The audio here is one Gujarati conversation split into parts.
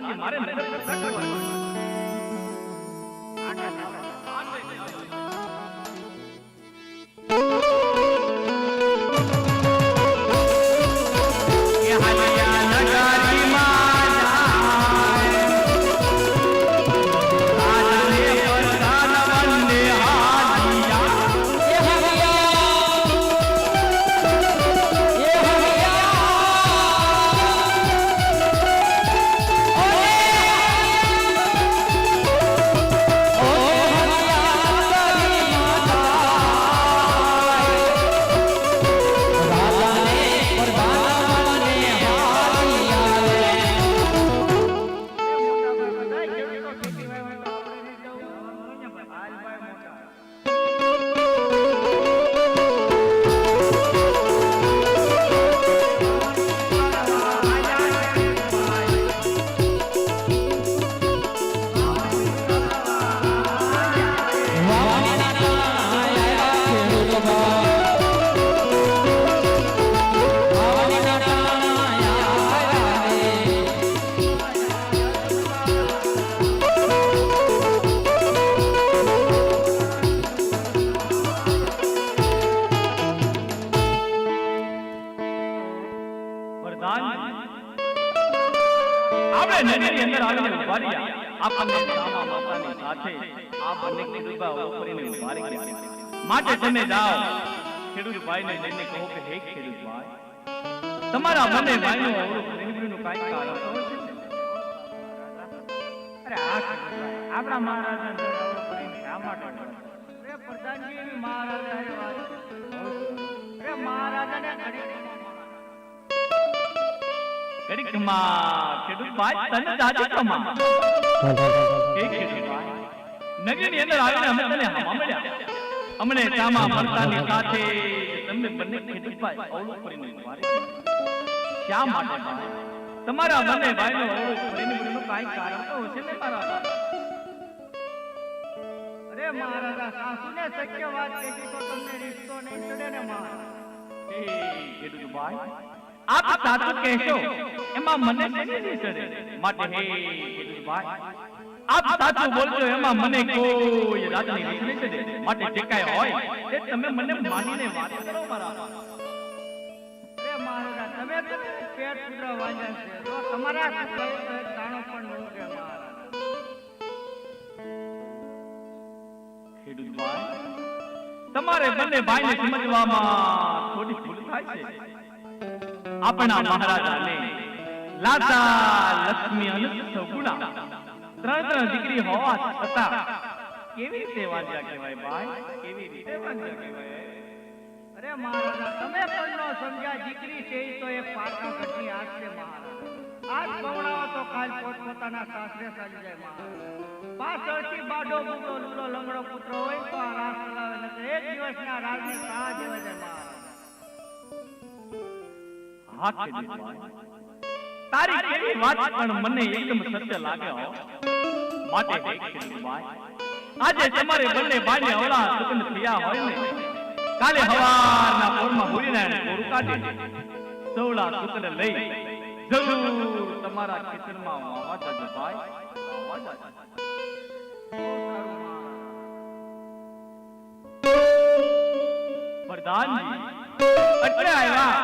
પ્રધાનજી મારે તમે જાઓ. ખેડૂત ભાઈને લઈને કહો કે હે ખેડૂત ભાઈ તમારા મને ભાઈનો ઓળો પ્રેમનું કાંઈ કારણ ને? અરે આ આપણા મહારાજા શા માટે ઊભા છે? પ્રધાનજી એવી મહારાજા હારે વાત અરે મહારાજાને ઘડીક ઘડીકમાં ખેડૂત ભાઈ તને દાદી કમા હે ખેડૂત ભાઈ. નગરની અંદર આવીને અમે તને હમા મળ્યા અમને ચામા ભરતાની સાથે તમને બંને ખેડૂત અવળો કરીને મારે. શા માટે તમારા બંને ભાઈનો અવળો કરીને મને કાઈ કારણ તો હશે ને મારા? અરે મહારાજા સાસુને શક્ય વાત કીધી તો તમને રિશ્તો નહીં ચડે ને મહારાજ એ ખેડૂત ભાઈ આપ સાચું કહેશો એમાં મને કેવી રીતે ચડે માટે હે ખેડૂત ભાઈ આપ સાચું બોલજો એમાં મને કોઈ રાજની નહીં ચડે માટે જે કાંઈ હોય તે તમે મને માનીને વાત કરો મારા અરે તમે પેટ પુત્ર છે. તમારા પણ ન ખેડૂત ભાઈ તમારે બંને ભાઈને સમજવામાં થોડી ભૂલ થાય છે. આપણા મહારાજાને લાતા લક્ષ્મી અને સગુણા. ત્રણ ત્રણ દીકરી હોવા છતાં કેવી રીતે વાંચ્યા કહેવાય ભાઈ? કેવી રીતે વાંચ્યા કહેવાય? અરે મહારાજા તમે પણ ન સમજ્યા દીકરી છે તો એ પારકા ઘટની આજ છે મહારાજ. આજ ગવડાવો તો કાલ પોતપોતાના સાસરે ચાલી જાય મહારાજ. પાછળથી બાડો બુડો લૂલો લંગડો પુત્ર હોય તો આ રાસ ચલાવે નકર એક દિવસના રાજને સાહ જેવા જાય મહારાજ. હા ભાઈ તારી કેવી વાત, પણ મને એકદમ સત્ય લાગે હો. માટે આજે તમારે બંને ભાઈને અવળા સુગંધ થયા હોય ને. કાલે હવારના પોરમાં હુરીનારાયણ કોરું કાઢી સવળા સૂત્ર લઈ જરૂર તમારા ખેતરમાં વાવા જાજો ભાઈ વાવા એટલે આવ્યા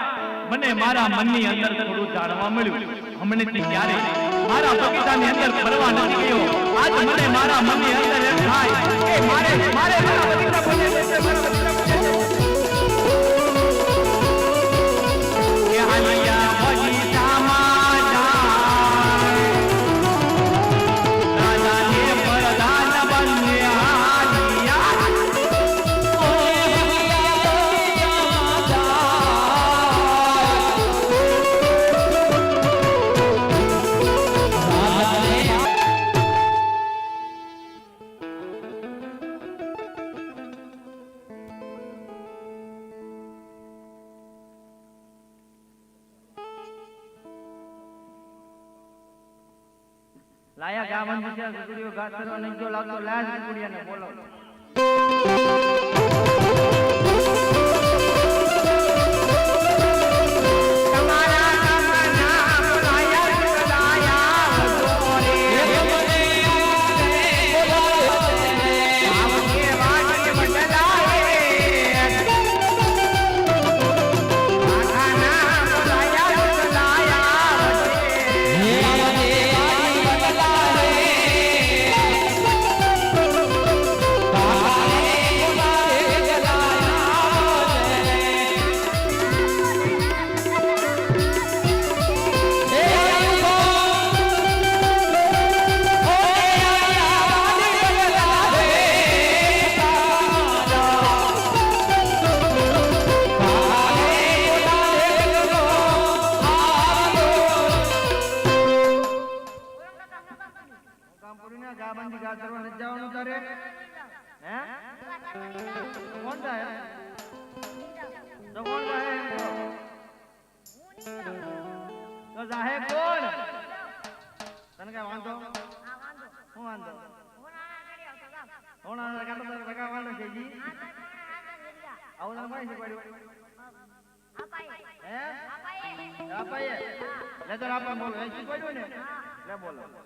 મને મારા મનની અંદર થોડું જાણવા મળ્યું. હમણે ક્યારે? મારા બગીચાની અંદર ફરવા નથી ગયો. આજ મને મારા મનની અંદર એમ થાય કે મારે મારે મારા બગીચા બને મારા લાયા ગા બંધ છે ગુગડીઓ ઘાસ નહીં જો લાવતો લાજ ગુગડીયાને બોલો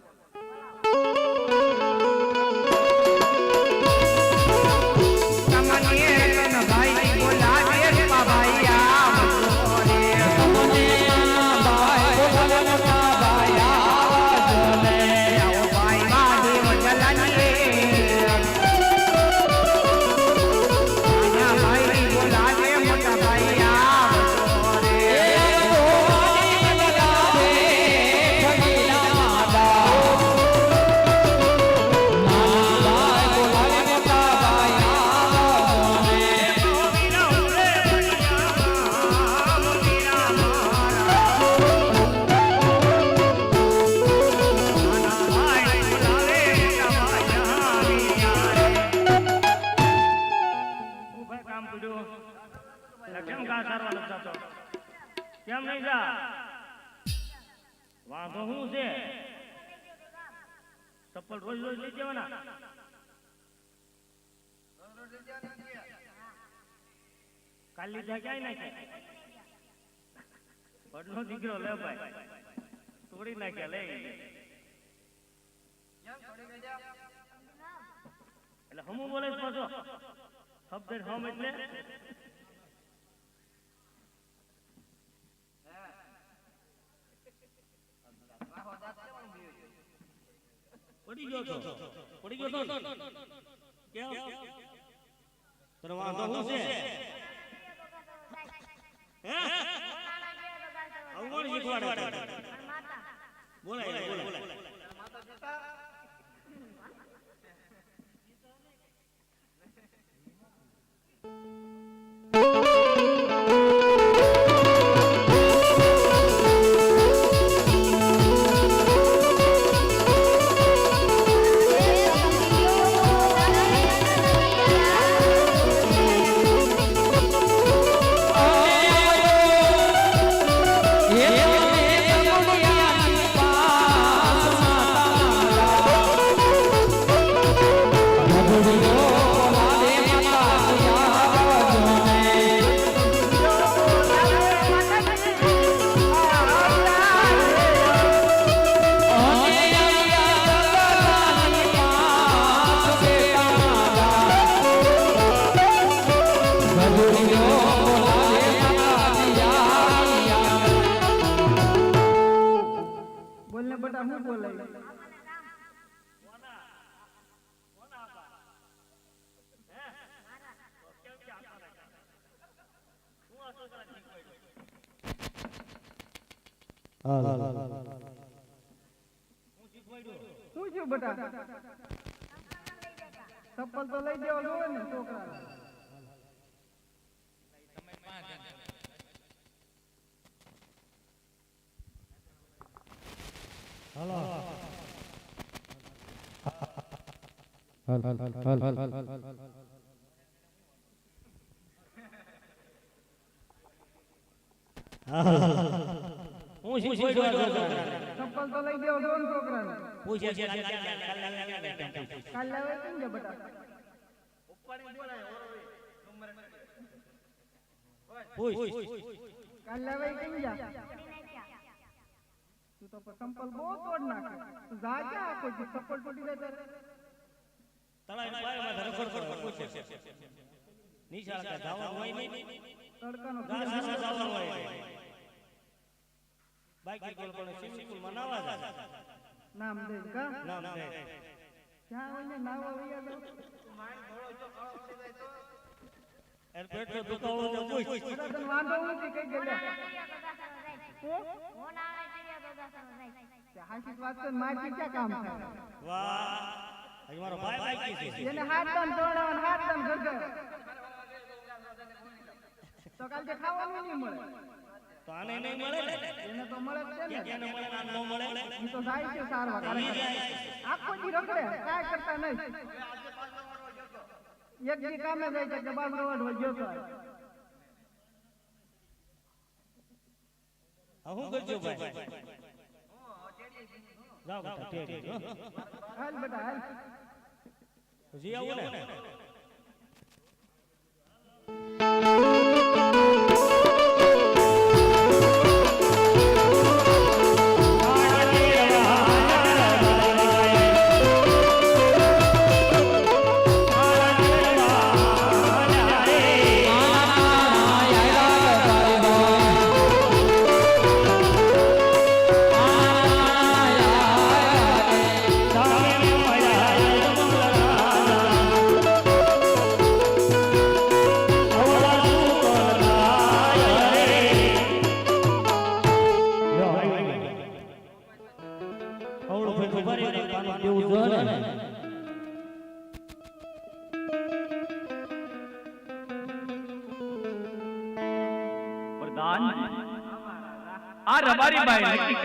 બોલો તમને ઘા નથી થતો કેમ નહીં જા? વાંધો શું છે? ચપ્પલ રોજ રોજ લઈ જવાના? કાલ લીધા ક્યાંય નાખ્યા વડનો દીકરો લે ભાઈ. તોડી નાખ્યા, લે. એટલે હમું બોલે પાછો. શબ્દ હમ એટલે? પડી ગયો છો. પડી ગયો છો. કેમ? તને વાંધો છે? હે? કોણ શીખવાડે? બોલાય બોલાય. બોલને બટા હું બોલાય શું થયું બટા? ચપ્પલ તો લઈ દેવા હોય ને છોકરા હું શીખવાડ્યો આ છોકરાને? ચપ્પલ તો લઈ દેવા જોવે ને છોકરાને. પૂછે છે કાલ કાલ કાલ કાલ કાલ કાલ કાલ. કાલ લેવાય કેમ છે બટા. પૂછ. કાલ લેવાય કેમ જા. તું તો સંપલ ચંપલ બહુ તોડ નાખે. તું જા ક્યાં આખો જે ચપ્પલ તૂટી જાય ત્યારે તળાઈ પાયમાં રખડ રખડ પૂછે છે. નિશાળ કે ધાવણ હોય નહીં. તડકાનો ઘાસ સાસા હોય. બાકી કોલ પણ સ્વિમિંગ પુલમાં નાવા જાય. નામ દે કા? નામ દે. ક્યાં હોય ને નાવા વૈયા જાવ એર પેટનો દુખાવો તો પૂછ બધા તને વાંધો નથી કઈ ગયેલા. હાસી વાત તો મારથી ક્યાં કામ થાય? વાહ. મારો ભાઈ બાકી છે. જેને હાથ દાન દોડાવવાનું હાથ દાન ઘર ઘર. તો કાલ જે ખાવાનું નહીં મળે. તો આને નહીં મળે ને? એને તો મળે જ છે ને. એને મળે ને ન મળે? ઈ તો જાય છે સારવાર. કારણ આખો દી રખડે કાય કરતા નહીં. એક દી કામે જાય છે કે બાપ રવાડ ગયો હા હું કરજો ભાઈ? જાઓ બેટા ટેડી હો. હાલ બેટા હાલ. જી આવો ને.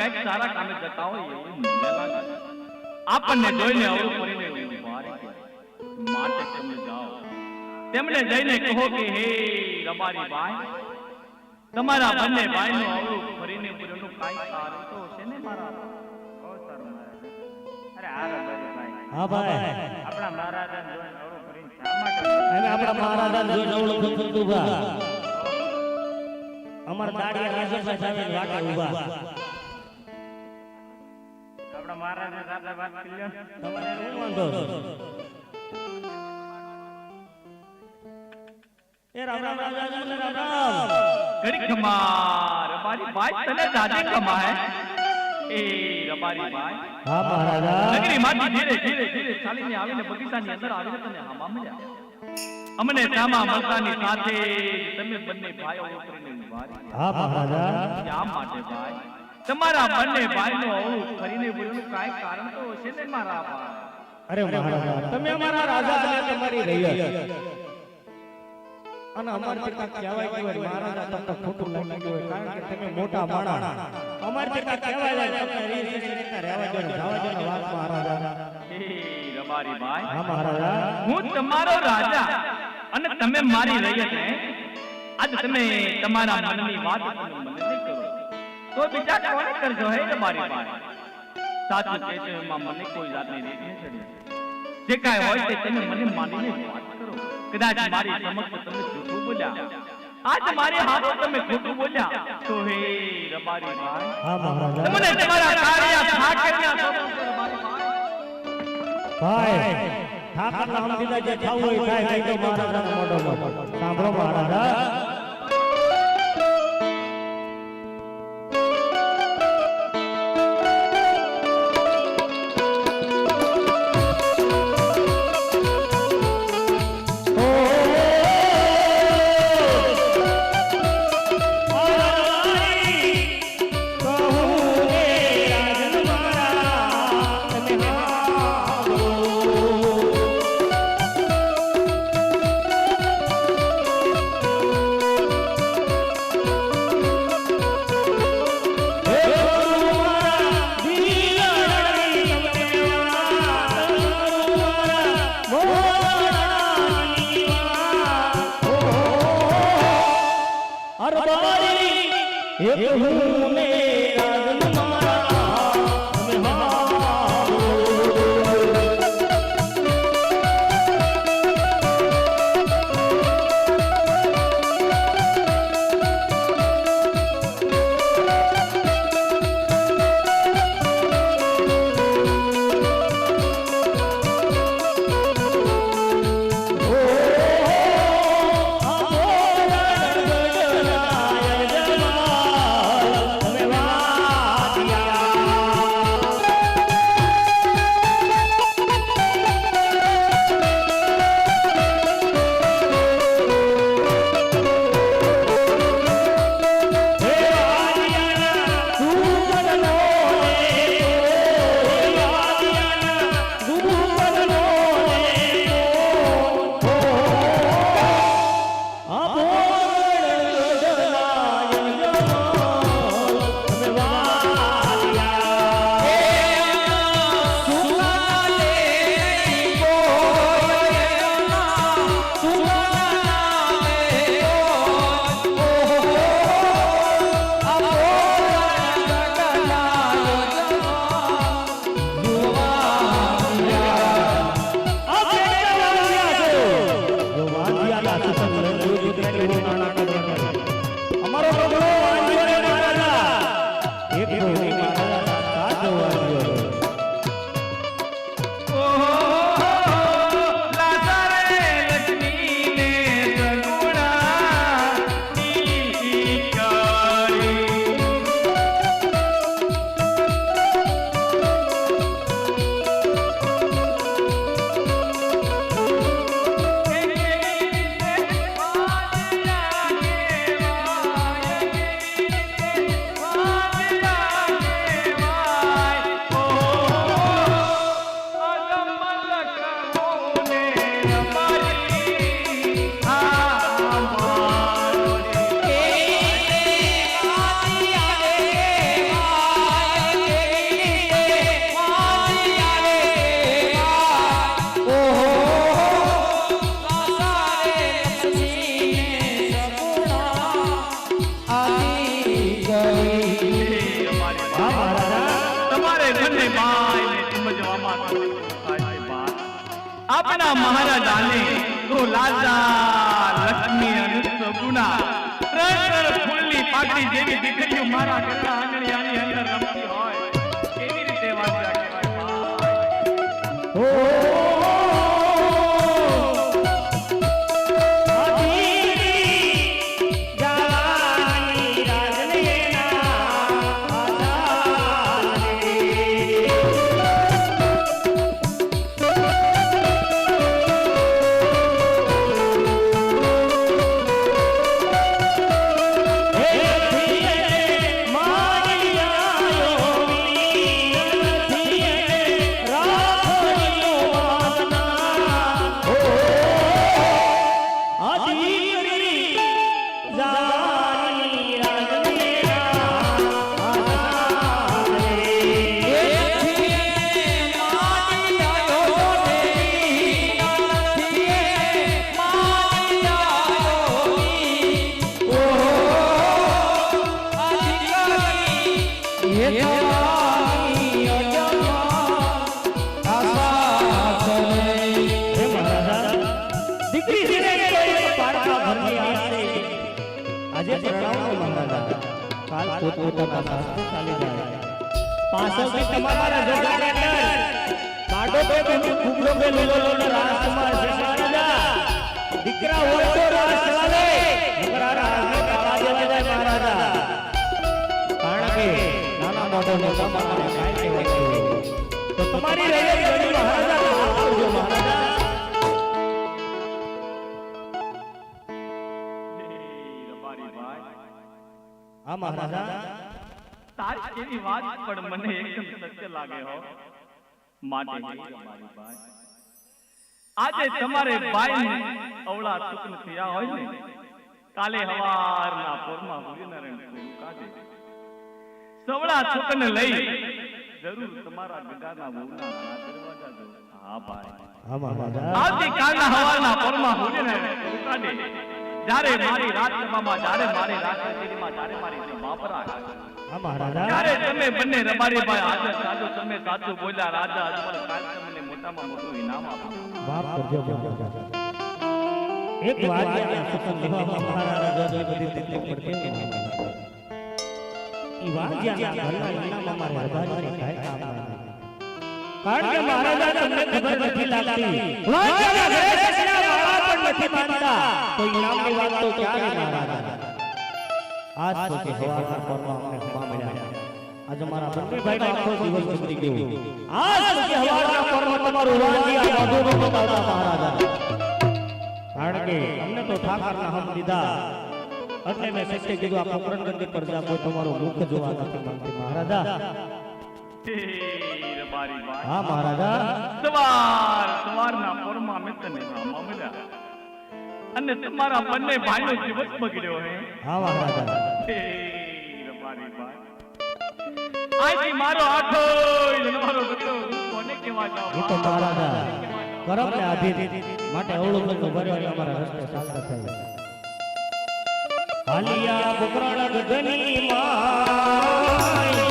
કંઈક સારા કામે જતા હોય એવું મને લાગે આપણને જોઈને અવળું કરીને માટે તમે જાઓ. તેમણે જઈને કહો કે હે રબારીબાઈ તમારા બંને ભાઈનું અવળું ફરીને પૂરેનું કાંઈ કારણ તો છે ને મારા? બહુ સારું મહારાજ અરે આ રબારી ભાઈ. હા ભાઈ. આપણા મહારાજાને જોઈને અવળું કરીને શા માટે આપણા મહારાજા જોઈને અવળું અમારા દાડિયા રાજેશભાઈ સાહેબ વાટે ઊભા આપણા મહારાજને સાથે વાત કરી લ્યો તમારે શું વાંધો એ રામ રામ રામ રામ રામ રામ રામ ઘડી ખમા રબારીબાઈ તને જાજે કમાય એ રબારીબાઈ હા મહારાજા. નગરી માંથી ધીરે ધીરે ધીરે. ચાલીને આવીને બગીચાની અંદર આવીને તને હામા મળ્યા. અમને સામા મળતાની સાથે તમે બંને ભાઈઓ ઉતરીને હા મહારાજા. શા માટે ભાઈ તમારા બંને ભાઈનો અવળું ફરીને બોલવાનું કાંઈ કારણ તો હશે ને મારા બા અરે મહારાજા તમે અમારા રાજા બને તમારી રૈયત. અને અમાર પિતા કહેવાય કે મહારાજા તમને ખોટું લાગ્યું હોય કારણ કે તમે મોટા માણા. અમાર પિતા કહેવાય તમને રીત રીત રહેવા દો જવા દો વાત મહારાજા. રબારી ભાઈ. હા મહારાજા. હું તમારો રાજા અને તમે મારી રૈયત હે આજ તમે તમારા મનની વાત મને તો બીજા કોને કરજો હે રબારી પાસે સાચું કહેજો માં મને કોઈ જાતની રીત નહીં છે જે કાંઈ હોય તે તમે મને માનીને વાત કરો. કદાચ મારી સમક્ષ તમે જૂઠું બોલ્યા. આજ મારી હાથો તમે ખોટું બોલ્યા. તો હે રબારી ભાઈ. હા મહારાજ. તમને તમારા કાર્યા ઠાકરના ભાઈ ભાઈ ઠાકર નામ દીધા જે ખાવું હોય થાય નહીં તો મહારાજાનો મોઢો મોઢો. સાંભળો મહારાજા. la, la. મહારાજાને તો લાજા લક્ષ્મી અને સગુણા. ત્રણ ત્રણ જેવી દીકરીઓ મારા ઘરના પાછળથી તમારા જોડાને અંદર કાઢો તો તમે કુબડો કે લોલોનો રાજકુમાર છે મહારાજા દીકરા હોય તો રાજ ચાલે નકર આ રાજને કાળા દેવા જાય મહારાજા કારણ કે નાના મોટો મોટા માણસને કાંઈ કહેવાય તો તમારી રહી ગઈ મહારાજા માફ મહારાજા હા મહારાજા તારી એવી વાત પણ મને એકદમ સત્ય લાગે હો. માટે મારી ભાઈ. આજે તમારે ભાઈ અવળા સુકન થયા હોય ને કાલે હવારના પોરમાં સૂર્યનારાયણ પૂરું કાઢે. સવળા સુકન લઈ જરૂર તમારા ગગાના વહુના ઘણા દરવાજા જો હા ભાઈ. હા મહારાજા આવતીકાલના હવારના પોરમાં સૂર્યનારાયણ પૂરું કાઢે. જ્યારે મારી રાજસભામાં જ્યારે મારી રાજકચેરીમાં જ્યારે મારી સભા ભરાય ત્યારે તમે બંને રબારી ભાઈ હાજર સાધુ તમે સાચું બોલ્યા રાજા અજમલ કાલ તમને મોટામાં મોટું ઇનામ આપો. એક વાત ઈ વાત યાદ ઘરના ઇનામ અમારે હરભાઈને કાંઈ કામ. કારણ કે મહારાજા તમને ખબર નથી લાગતી વાંચ્યાના ઘરે વાળા પણ નથી માનતા તો ઇનામની વાત તો ક્યારે મહારાજા આજ તો કે હવાના પરમાં અમને હવા મળ્યા આજે મારા બંને ભાઈનો આખો દિવસ ગુજરી ગયો આજ તો કે હવાના પરમાં તમારું વાંચ્યા અધૂરું બતાવતા મહારાજા કારણ કે અમને તો ઠાકરના હમ દીધા એટલે મેં સત્ય કીધું આ પોકરણગઢની પ્રજા કોઈ તમારું મુખ જોવા નથી માંગતી મહારાજા રબારીભાઈ હા મહારાજા. સવાર સવારના પોરમાં મેં તને મળ્યા. અને તમારા બંને ભાઈનો જીવત બગડ્યો હે. હા મહારાજા. મારી રબારીભાઈ આજથી મારો આઠો મારો બગડો કોને કહેવા જાઉં? એ તો મહારાજા કરમ ને આધીન માટે અવળું બધું ભર્યો અમારા રસ્તે ચાલતા થાય. હાલિયા પોકરણ ગઢની માય.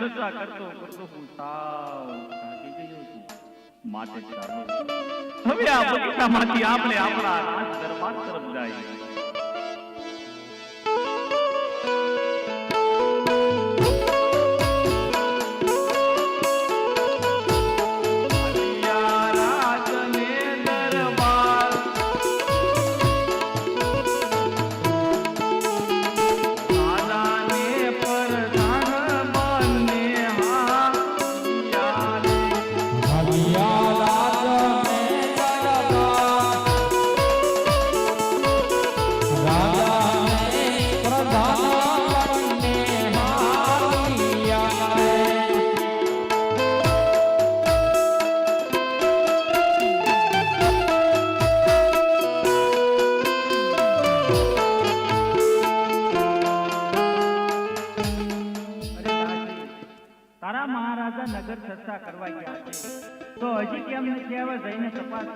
દશા કરતો કરતો હું સાવ થાકી ગયો છું માટે ચાલો હવે આ બગીચામાંથી આપણે આપણા રાજ દરબાર તરફ જાય મહારાજા નગર ચર્ચા કરવા ગયા છે. તો હજી કેમ નથી આવ્યા? જઈને તપાસ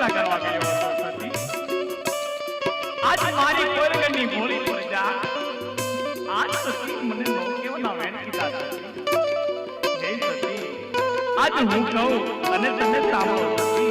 અંદર કરવા ગયો હતો સતી. આજ મારી કોરગણની ભોળી પ્રજા આજ સતી મને નોકેવના વેણ કીધા સતી. જય સતી આજ હું કહું અને તમે સાંભળો, સતી